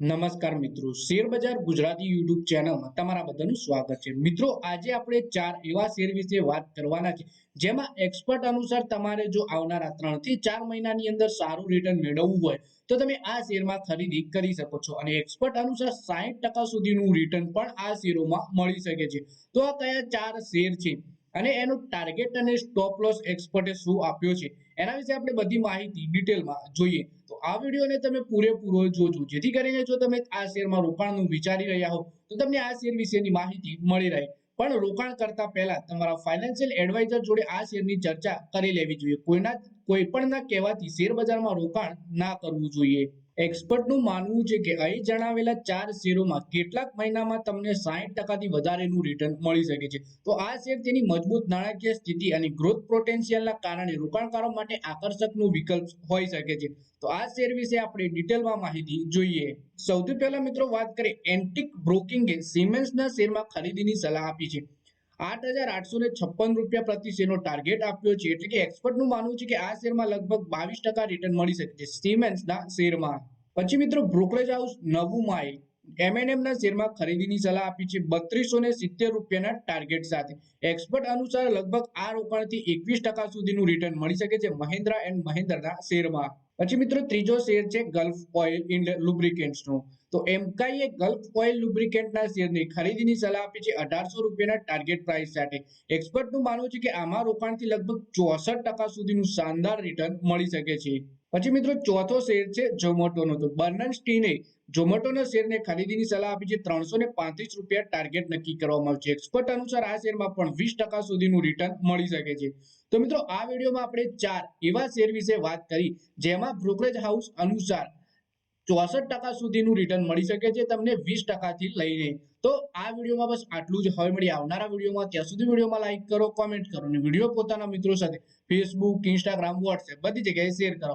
નમસ્કાર મિત્રો. શેર બજાર ગુજરાતી યુટ્યુબ ચેનલમાં તમારા બધાનું સ્વાગત છે. મિત્રો, આજે આપણે ચાર એવા શેર વિશે વાત કરવાના છે, જેમાં એક્સપર્ટ અનુસાર તમારે જો આવનારા ત્રણથી ચાર મહિનાની અંદર સારું રિટર્ન મેળવવું હોય, તો તમે આ શેરમાં ખરીદી કરી શકો છો. અને એક્સપર્ટ અનુસાર સાહીઠ ટકા સુધીનું રિટર્ન પણ આ શેરોમાં મળી શકે છે. તો આ કયા ચાર શેર છે? અને એનું ટાર્ગેટ અને સ્ટોપ લોસ એક્સપર્ટે શું આપ્યો છે? એના વિશે આપણે બધી માહિતી ડિટેલમાં જોઈએ. તો આ વિડીયોને તમે પૂરેપૂરો જોજો. જેથી કરીને જો તમે આ શેરમાં રોકાણનું વિચારી રહ્યા હો, તો તમને આ શેર વિશેની માહિતી મળી રહે. પણ રોકાણ કરતા પહેલા તમારા ફાઇનાન્શિયલ એડવાઇઝર જોડે આ શેરની ચર્ચા કરી લેવી જોઈએ. કોઈના કોઈ પણ ના કહેવાથી શેર બજારમાં રોકાણ ના કરવું જોઈએ. એક્સપર્ટનું માનવું છે કે અહીં જણાવેલા ચાર શેરોમાં કેટલાક મહિનામાં તમને સાહીઠ ટકાથી વધારેનું રિટર્ન મળી શકે છે. તો આ શેર તેની મજબૂત નાણાકીય સ્થિતિ અને ગ્રોથ પોટેન્શિયલના કારણે રોકાણકારો માટે આકર્ષકનું વિકલ્પ હોઈ શકે છે. તો આ શેર વિશે આપણે ડિટેલમાં માહિતી જોઈએ. સૌથી પહેલા મિત્રો વાત કરીએ એન્ટિક બ્રોકિંગે સિમેન્સના શેરમાં ખરીદીની સલાહ આપી છે. આઠ હજાર આઠસો ને છપ્પન રૂપિયા પ્રતિ શેરનો ટાર્ગેટ આપ્યો છે. એટલે કે એક્સપર્ટનું માનવું છે કે આ શેરમાં લગભગ બાવીસ ટકા રિટર્ન મળી શકે છે સિમેન્સના શેરમાં. પછી મિત્રો બ્રોકરેજ હાઉસ નવું માઇલ એમએનએમના શેરમાં ખરીદીની સલાહ આપી છે બત્રીસો ને સિત્તેર રૂપિયાના ટાર્ગેટ સાથે. એક્સપર્ટ અનુસાર લગભગ આ રોકાણથી એકવીસ ટકા સુધીનું રિટર્ન મળી શકે છે મહિન્દ્રા એન્ડ મહિન્દ્રના શેરમાં. પછી મિત્રો ત્રીજો શેર છે ગલ્ફ ઓઇલ ઇન્ડ લુબ્રિકેન્ટ્સનો તો એમકાઈએ ગલ્ફ ઓઇલ લુબ્રિકેન્ટના શેરની ખરીદીની સલાહ આપી છે અઢારસો રૂપિયાના ટાર્ગેટ પ્રાઇસ સાથે. એક્સપર્ટનું માનવું છે કે આમાં રોકાણથી લગભગ ચોસઠ ટકા સુધીનું શાનદાર રિટર્ન મળી શકે છે. પછી મિત્રો ચોથો શેર છે ઝોમેટોનો. તો બર્નન સ્ટીને ઝોમેટોના શેરને ખરીદીની સલાહ આપી છે. ત્રણસો ને પાંત્રીસ રૂપિયા ટાર્ગેટ નક્કી કરવામાં આવ્યું છે એક્સપર્ટ અનુસાર આ શેરમાં પણ વીસ ટકા સુધીનું રિટર્ન મળી શકે છે. તો મિત્રો આ વિડીયોમાં આપણે ચાર એવા શેર વિશે વાત કરી, જેમાં બ્રોકરેજ હાઉસ અનુસાર ચોસઠ ટકા સુધીનું રિટર્ન મળી શકે છે તમને વીસ ટકાથી લઈને. તો આ વિડીયોમાં બસ આટલું જ. હવે મળી આવનારા વિડીયોમાં. ત્યાં સુધી વિડીયોમાં લાઇક કરો કોમેન્ટ કરો અને વીડિયો પોતાના મિત્રો સાથે ફેસબુક ઇન્સ્ટાગ્રામ વોટ્સએપ બધી જગ્યાએ શેર કરો.